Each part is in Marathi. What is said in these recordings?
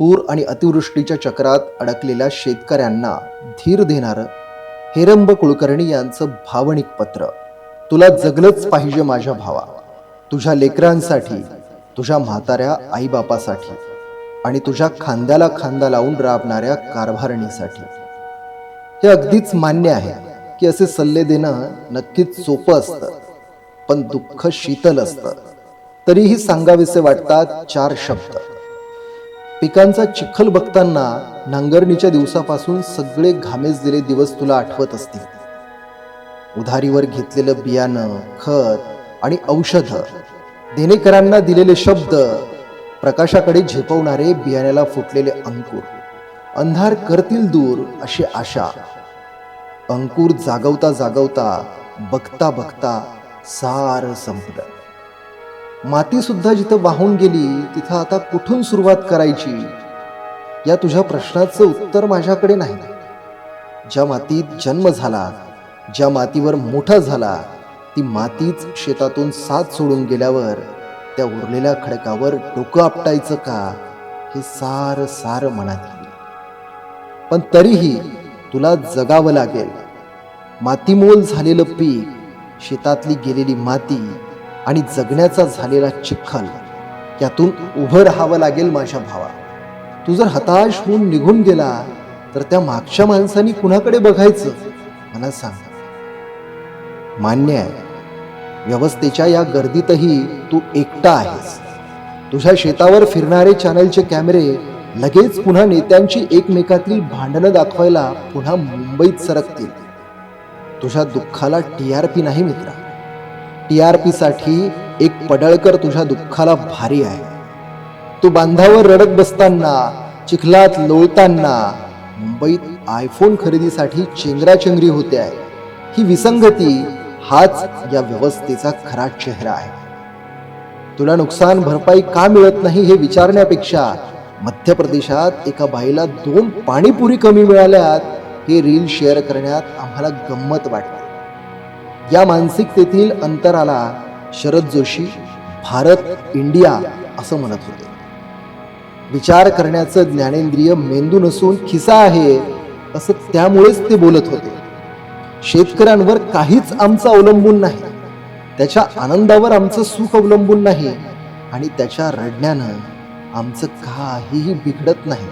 पूर आणि अतिवृष्टीच्या चक्रात अडकलेल्या शेतकऱ्यांना धीर देणारं हेरंब कुलकर्णी यांचं भावनिक पत्र. तुला जगलंच पाहिजे माझ्या भावा. तुझ्या लेकरांसाठी तुझ्या म्हाताऱ्या आईबापासाठी आणि तुझ्या खांद्याला खांदा लावून राबणाऱ्या कारभारणीसाठी. हे अगदीच मान्य आहे की असे सल्ले देणं नक्कीच सोपं असतं पण दुःख शीतल असतं. तरीही सांगावेसे वाटतात चार शब्द. पिकांचा चिखल बघताना नांगरणीच्या दिवसापासून सगळे घामेजलेले दिवस तुला आठवत असतील. उधारीवर घेतलेलं बियाणं खत आणि औषधं देणेकरांना दिलेले शब्द प्रकाशाकडे झेपवणारे बियाण्याला फुटलेले अंकुर अंधार करतील दूर अशी आशा. अंकुर जागवता जागवता बघता बघता सार संपलं. माती सुद्धा जिथं वाहून गेली तिथं आता कुठून सुरुवात करायची? या तुझ्या प्रश्नाचं उत्तर माझ्याकडे नाही. ज्या मातीत जन्म झाला ज्या मातीवर मोठा झाला ती मातीच शेतातून साथ सोडून गेल्यावर त्या उरलेल्या खडकावर डोकं आपटायचं का? हे सार सार मनात येईल. पण तरीही तुला जगावं लागेल. मातीमोल झालेलं पीक शेतातली गेलेली माती आणि जगण्याचा झालेला चिखल यातून उभं राहावं लागेल माझ्या भावा. तू जर हताश होऊन निघून गेला तर त्या मागच्या माणसानी कुणाकडे बघायचं? मला सांग. मान्य आहे व्यवस्थेच्या या गर्दीतही तू एकटा आहेस. तुझ्या शेतावर फिरणारे चॅनलचे कॅमेरे लगेच पुन्हा नेत्यांची एकमेकातील भांडणं दाखवायला पुन्हा मुंबईत सरकतील. तुझ्या दुःखाला टी आर पी नाही मित्रा. टी आर पीसाठी एक पडळकर तुझ्या दुःखाला भारी आहे. तू बांधावर रडत बसताना चिखलात लोळताना मुंबईत आयफोन खरेदीसाठी चेंगराचेंगरी होते आहे. ही विसंगती हाच या व्यवस्थेचा खरा चेहरा आहे. तुला नुकसान भरपाई का मिळत नाही हे विचारण्यापेक्षा मध्य प्रदेशात एका बाईला दोन पाणीपुरी कमी मिळाल्यात हे रील शेअर करण्यात आम्हाला गंमत वाटते. या मानसिकतेतील अंतराला शरद जोशी भारत इंडिया असं म्हणत होते. विचार करण्याचं ज्ञानेंद्रिय मेंदू नसून खिसा आहे असं त्यामुळेच ते बोलत होते. शेतकऱ्यांवर काहीच आमचं अवलंबून नाही. त्याच्या आनंदावर आमचं सुख अवलंबून नाही आणि त्याच्या रडण्यानं आमचं काहीही बिघडत नाही.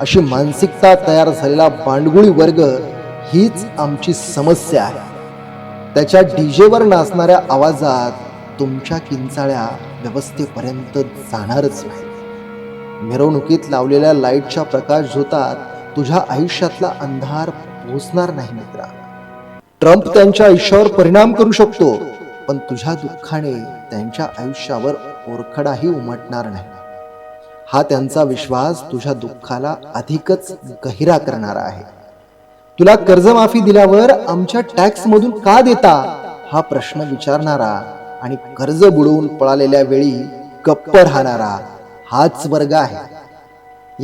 अशी मानसिकता तयार झालेला बांडगुळी वर्ग हीच आमची समस्या आहे. त्याच्या डीजेवर नाचणाऱ्या आवाजात तुमच्या किंचाळ्या व्यवस्थेपर्यंत जाणारच नाही. मिरवणुकीत लावलेल्या लाईटच्या प्रकाश झोतात तुझ्या आयुष्यातला अंधार पोचणार नाही मित्रा. ट्रम्प त्यांच्या आयुष्यावर परिणाम करू शकतो पण तुझ्या दुःखाने त्यांच्या आयुष्यावर ओरखडाही उमटणार नाही. हा त्यांचा विश्वास तुझ्या दुःखाला अधिकच गहिरा करणारा आहे. तुला कर्जमाफी दिल्यावर आमच्या टॅक्स मधून का देता? हा प्रश्न विचारणारा आणि कर्ज बुडवून पळालेल्या वेळी गप्प राहणारा हाच वर्ग आहे.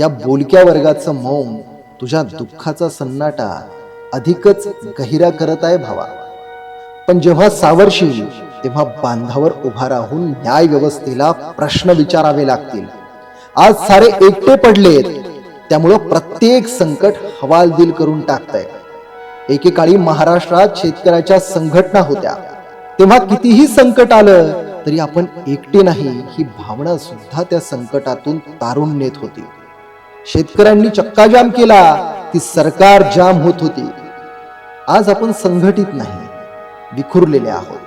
या बोलक्या वर्गाचं मौन तुझ्या दुःखाचा सन्नाटा अधिकच गहिरा करत आहे भावा. पण जेव्हा सावरशील तेव्हा बांधावर उभा राहून न्याय व्यवस्थेला प्रश्न विचारावे लागतील. आज सारे एकटे पडलेत. त्यामुळं प्रत्येक संकट हवालदिल करून टाकतंय. एकेकाळी महाराष्ट्रात शेतकऱ्याच्या संघटना होत्या. तेव्हा कितीही संकट आलं तरी आपण एकटे नाही ही भावना सुद्धा त्या संकटातून तारून नेत होती. शेतकऱ्यांनी चक्काजाम केला ती सरकार जाम होत होती. आज आपण संघटित नाही विखुरलेले आहोत.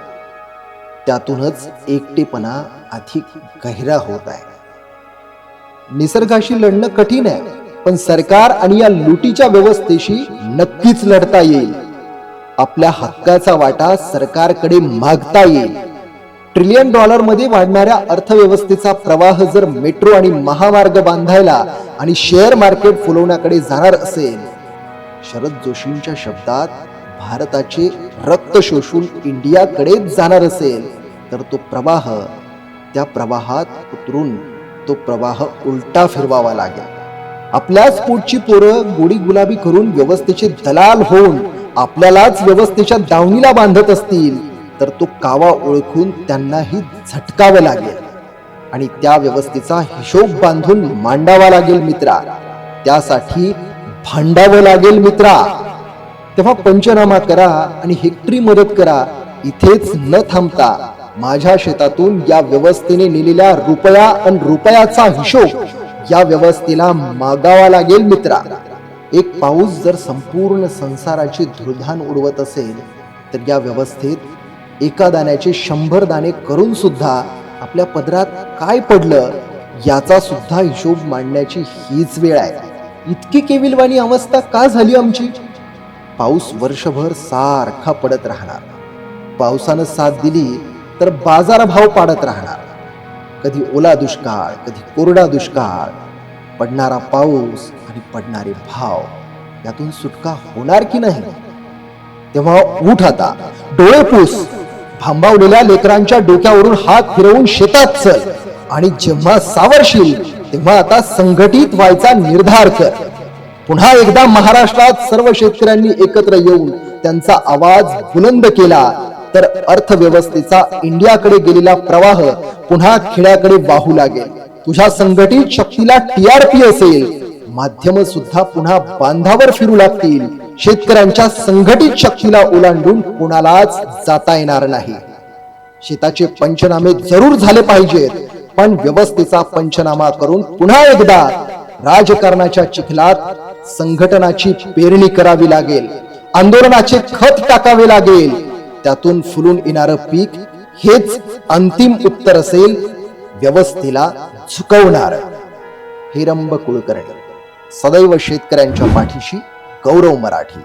त्यातूनच एकटेपणा अधिक गहिरा होत आहे. निसर्गाशी लढणं कठीण आहे. पण सरकार आणि या लुटीच्या व्यवस्थेशी नक्कीच लढता येईल. आपल्या हक्काचा वाटा सरकारकडे मागता येईल. ट्रिलियन डॉलरमध्ये वाढणाऱ्या अर्थव्यवस्थेचा प्रवाह जर मेट्रो आणि महामार्ग बांधायला आणि शेअर मार्केट फुलवण्याकडे जाणार असेल शरद जोशींच्या शब्दात भारताचे रक्त शोषून इंडियाकडे जाणार असेल तर तो प्रवाह त्या प्रवाहात उतरून तो प्रवाह उलटा फिरवावा लागेल. आपल्याच पोटची पोरं गोडी गुलाबी करून व्यवस्थेचे दलाल होऊन आपल्यालाच व्यवस्थेच्या दावणीला बांधत असतील तर तो कावा ओळखून त्यांनाही झटकावं लागेल. आणि त्या व्यवस्थेचा हिशोब बांधून मांडावा लागेल मित्रा. त्यासाठी भांडावं लागेल मित्रा. तेव्हा पंचनामा करा आणि हेक्टरी मदत करा. इथेच न थांबता माझ्या शेतातून या व्यवस्थेने नेलेल्या रुपया आणि रुपयाचा हिशोब या व्यवस्थेला मागावा लागेल मित्रा. एक पाऊस जर संपूर्ण संसाराची धुळधान उडवत असेल तर या व्यवस्थेत एका दाण्याचे शंभर दाणे करून सुद्धा आपल्या पदरात काय पडलं याचा सुद्धा हिशोब मांडण्याची हीच वेळ आहे. इतकी केविलवाणी अवस्था का झाली आमची? पाऊस वर्षभर सारखा पडत राहणार. पावसानं साथ दिली तर बाजारभाव पाडत राहणार. कधी ओला दुष्काळ कधी कोरडा दुष्काळ पडणारा पाऊस आणि पडणारे भाव यातून सुटका होणार की नाही? तेव्हा उठ आता डोळे पूस भांबावलेल्या लेकरांच्या डोक्यावरून हात फिरवून शेतात चल आणि जेव्हा सावरशील तेव्हा आता संघटित व्हायचा निर्धार कर. पुन्हा एकदा महाराष्ट्रात सर्व शेतकऱ्यांनी एकत्र येऊन त्यांचा आवाज बुलंद केला. तर अर्थव्यवस्थेचा इंडियाकडे गेलेला प्रवाह पुन्हा खेड्याकडे वाहू लागेल. तुझ्या संघटित शक्तीला टीआरपी असेल. माध्यम सुद्धा पुन्हा बांधावर फिरू लागतील. शेतकऱ्यांच्या संघटित शक्तीला ओलांडून कोणालाच जाता येणार नाही. शेताचे पंचनामे जरूर झाले पाहिजेत पण व्यवस्थेचा पंचनामा करून पुन्हा एकदा राजकारणाच्या चिखलात संघटनाची पेरणी करावी लागेल. आंदोलनाचे खत टाकावे लागेल. त्यातून फुलून येणारं पीक हेच अंतिम उत्तर असेल व्यवस्थेला झुकवणार. हिरंब कुलकर्णी सदैव शेतकऱ्यांच्या पाठीशी गौरव मराठी.